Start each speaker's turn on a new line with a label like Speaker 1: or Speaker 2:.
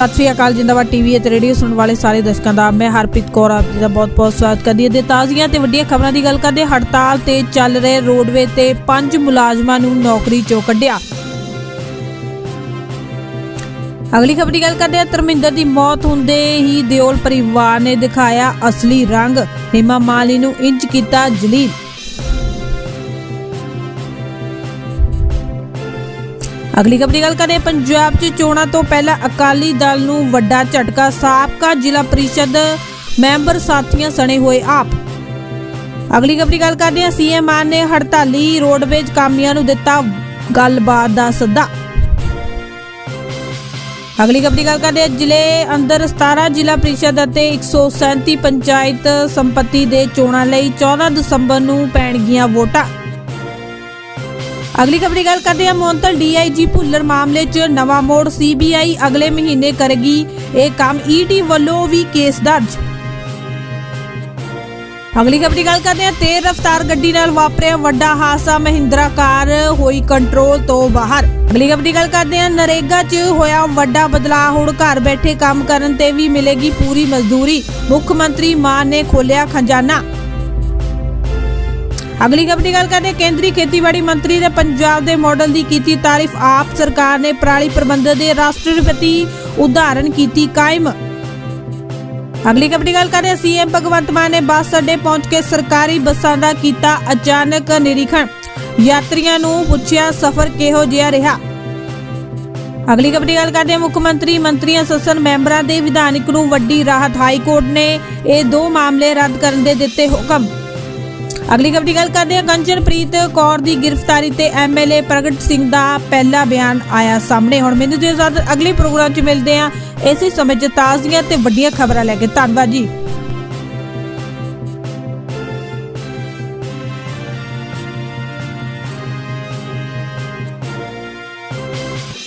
Speaker 1: ਸਤਿ ਸ਼੍ਰੀ ਅਕਾਲ, ਜਿੰਦਾਬਾਦ ਟੀਵੀ ਅਤੇ ਰੇਡੀਓ ਸੁਣਨ ਵਾਲੇ ਸਾਰੇ ਦਰਸ਼ਕਾਂ ਦਾ। ਮੈਂ ਹਰਪ੍ਰੀਤ ਕੌਰ ਆਪ ਜੀ ਦਾ ਬਹੁਤ-ਬਹੁਤ ਸਵਾਗਤ ਕਰਦੀ ਹਾਂ। ਤੇ ਤਾਜ਼ੀਆਂ ਤੇ ਵੱਡੀਆਂ ਖਬਰਾਂ ਦੀ ਗੱਲ ਕਰਦੇ ਹਾਂ। ਹੜਤਾਲ ਤੇ ਚੱਲ ਰਹੇ ਰੋਡਵੇ ਤੇ ਪੰਜ ਮੁਲਾਜ਼ਮਾਂ ਨੂੰ ਨੌਕਰੀ ਚੋਂ ਕੱਢਿਆ। ਅਗਲੀ ਖਬਰ ਦੀ ਗੱਲ ਕਰਦੇ ਹਾਂ। ਧਰਮਿੰਦਰ ਦੀ ਮੌਤ ਹੁੰਦੇ ਹੀ ਦਿਓਲ ਪਰਿਵਾਰ ਨੇ ਦਿਖਾਇਆ ਅਸਲੀ ਰੰਗ। ਹਿਮਾ ਮਾਲੀ ਨੂੰ ਇੰਚ ਕੀਤਾ ਜਲੀਲ। ਅਗਲੀ ਖਬਰ ਦੀ ਗੱਲ ਕਰੇ ਪੰਜਾਬ 'ਚ ਚੋਣਾਂ ਤੋਂ ਪਹਿਲਾਂ ਅਕਾਲੀ ਦਲ ਨੂੰ ਵੱਡਾ ਝਟਕਾ, ਸਾਬਕਾ ਜ਼ਿਲ੍ਹਾ ਪ੍ਰੀਸ਼ਦ ਮੈਂਬਰ ਸਾਥੀਆਂ ਸਣੇ ਹੋਏ ਆਪ। ਅਗਲੀ ਖਬਰ ਦੀ ਗੱਲ ਕਰਦੇ ਹਾਂ, ਸੀਐਮ ਮਾਨ ਨੇ ਹੜਤਾਲੀ ਰੋਡਵੇਜ ਕਾਮਿਆਂ ਨੂੰ ਦਿੱਤਾ ਗੱਲਬਾਤ ਦਾ ਸੱਦਾ। ਅਗਲੀ ਖਬਰ ਦੀ ਗੱਲ ਕਰਦੇ ਹਾਂ, ਜ਼ਿਲ੍ਹੇ ਅੰਦਰ 17 ਜ਼ਿਲ੍ਹਾ ਪ੍ਰੀਸ਼ਦ ਅਤੇ 137 ਪੰਚਾਇਤ ਸੰਪਤੀ ਦੇ ਚੋਣਾਂ ਲਈ 14 ਦਸੰਬਰ ਨੂੰ ਪੈਣਗੀਆਂ ਵੋਟਾਂ। ਅਗਲੀ ਖਬਰ ਦੀ ਗੱਲ ਕਰਦੇ ਹਾਂ ਮੋਹਨਤਲ ਡੀਆਈਜੀ ਭੁੱਲਰ ਮਾਮਲੇ 'ਚ ਨਵਾਂ ਮੋੜ ਸੀਬੀਆਈ ਅਗਲੇ ਮਹੀਨੇ ਕਰੇਗੀ। ਇਹ ਕੰਮ ਈਡੀ ਵੱਲੋਂ ਵੀ ਕੇਸ ਦਰਜ। ਅਗਲੀ ਖਬਰ ਦੀ ਗੱਲ ਕਰਦੇ ਹਾਂ, ਤੇਜ਼ ਰਫ਼ਤਾਰ ਗੱਡੀ ਨਾਲ ਵਾਪਰਿਆ ਵੱਡਾ ਹਾਦਸਾ, ਮਹਿੰਦਰਾ ਕਾਰ ਹੋਈ ਕੰਟਰੋਲ ਤੋਂ ਬਾਹਰ। ਅਗਲੀ ਖਬਰ ਦੀ ਗੱਲ ਕਰਦੇ ਹਾਂ, ਨਰੇਗਾ 'ਚ ਹੋਇਆ ਵੱਡਾ ਬਦਲਾਅ, ਹੁਣ ਘਰ ਬੈਠੇ ਕੰਮ ਕਰਨ ਤੇ ਵੀ ਮਿਲੇਗੀ ਪੂਰੀ ਮਜ਼ਦੂਰੀ। ਮੁੱਖ ਮੰਤਰੀ ਮਾਨ ਨੇ ਖੋਲਿਆ ਖਜ਼ਾਨਾ। ਅਗਲੀ ਖਬਰ ਦੀ ਗੱਲ ਕਰਦੇ ਕੇਂਦਰੀ ਖੇਤੀਬਾੜੀ ਮੰਤਰੀ ਨੇ ਪੰਜਾਬ ਦੇ ਮਾਡਲ ਦੀ ਕੀਤੀ ਤਾਰੀਫ। ਆਪ ਸਰਕਾਰ ਨੇ ਪਰਾਲੀ ਪ੍ਰਬੰਧਨ ਦੇ ਰਾਸ਼ਟਰਪਤੀ ਉਦਾਹਰਣ ਕੀਤੀ ਕਾਇਮ। ਅਗਲੀ ਖਬਰ ਦੀ ਗੱਲ ਕਰਦੇ ਸੀਐਮ ਭਗਵੰਤ ਮਾਨ ਨੇ ਬੱਸ ਅੱਡੇ ਪਹੁੰਚ ਕੇ ਸਰਕਾਰੀ ਬੱਸਾਂ ਦਾ ਕੀਤਾ ਅਚਾਨਕ ਨਿਰੀਖਣ। ਯਾਤਰੀਆਂ ਨੂੰ ਪੁੱਛਿਆ, ਸਫ਼ਰ ਕਿਹੋ ਜਿਹਾ ਰਿਹਾ? ਅਗਲੀ ਖਬਰ ਦੀ ਗੱਲ ਕਰਦੇ ਮੁੱਖ ਮੰਤਰੀ ਮੰਤਰੀਆਂ ਸੱਸਨ ਮੈਂਬਰਾਂ ਦੇ ਵਿਧਾਨਿਕ ਨੂੰ ਵੱਡੀ ਰਾਹਤ। ਹਾਈ ਕੋਰਟ ਨੇ ਇਹ ਦੋ ਮਾਮਲੇ ਰੱਦ ਕਰਨ ਦੇ ਦਿੱਤੇ ਹੁਕਮ। ਅਗਲੀ ਖਬਰ ਦੀ ਗੱਲ ਕਰਦੇ ਹਾਂ। ਕੰਚਨਪ੍ਰੀਤ ਕੌਰ ਦੀ ਗ੍ਰਿਫਤਾਰੀ ਤੇ ਐਮਐਲਏ ਪ੍ਰਗਟ ਸਿੰਘ ਦਾ ਪਹਿਲਾ ਬਿਆਨ ਆਇਆ ਸਾਹਮਣੇ। ਹੁਣ ਮੈਨੂੰ ਜੇ ਅਗਲੇ ਪ੍ਰੋਗਰਾਮ 'ਚ ਮਿਲਦੇ ਹਾਂ। ਇਸੇ ਸਮੇਂ 'ਚ ਤਾਜ਼ੀਆਂ ਤੇ ਵੱਡੀਆਂ ਖਬਰਾਂ ਲੈ ਕੇ। ਧੰਨਵਾਦ ਜੀ।